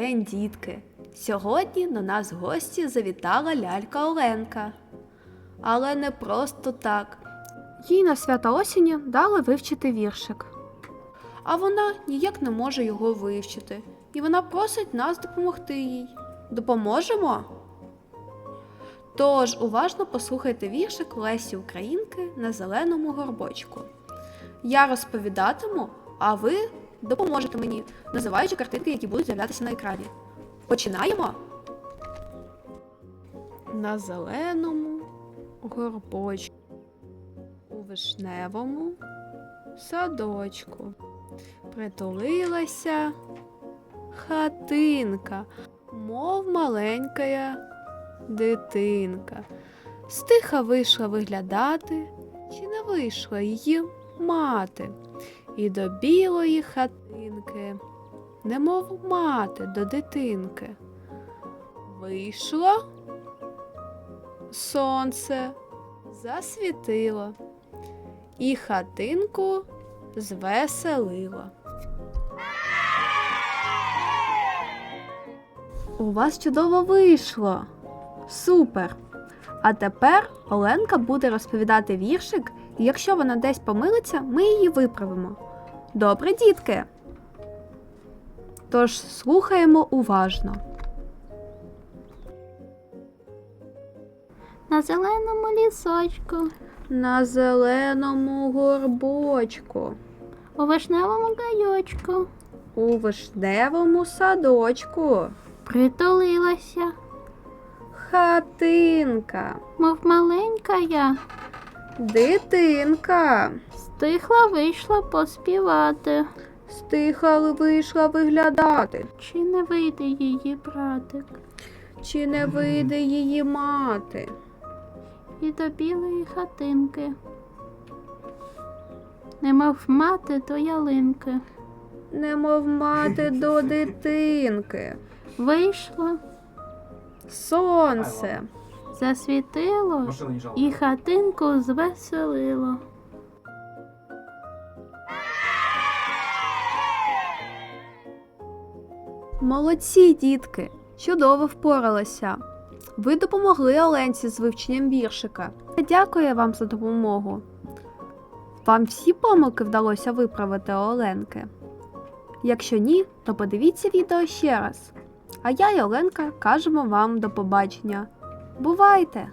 дітки! Сьогодні до нас гості завітала лялька Оленка. Але не просто так. Їй на свято осені дали вивчити віршик. А вона ніяк не може його вивчити, і вона просить нас допомогти їй. Допоможемо? Тож уважно послухайте віршик Лесі Українки на зеленому горбочку. Я розповідатиму, а ви допоможете мені, називаючи картинки, які будуть з'являтися на екрані. Починаємо. На зеленому горбочку. У вишневому садочку притулилася хатинка, мов маленька дитинка. Стиха вийшла виглядати, чи не вийшла її мати, і до білої хатинки, немов мати до дитинки. Вийшло сонце, засвітило, і хатинку звеселило. У вас чудово вийшло. Супер! А тепер Оленка буде розповідати віршик, і якщо вона десь помилиться, ми її виправимо. Добре, дітки? Тож слухаємо уважно. На зеленому лісочку, На зеленому горбочку, у вишневому гайочку у вишневому садочку, притулилася, хатинка, мов маленька я, дитинка. стихла вийшла поспівати. Стиха вийшла виглядати, Чи не вийде її братик? чи не вийде її мати. І до білої хатинки. Немов мати до ялинки. Немов мати до дитинки. Вийшло, Сонце. Засвітило і хатинку звеселило. Молодці, дітки! Чудово впоралися. Ви допомогли Оленці з вивченням віршика. Дякую вам за допомогу. Вам всі помилки вдалося виправити Оленки? Якщо ні, то подивіться відео ще раз. А я і Оленка кажемо вам до побачення. Бувайте!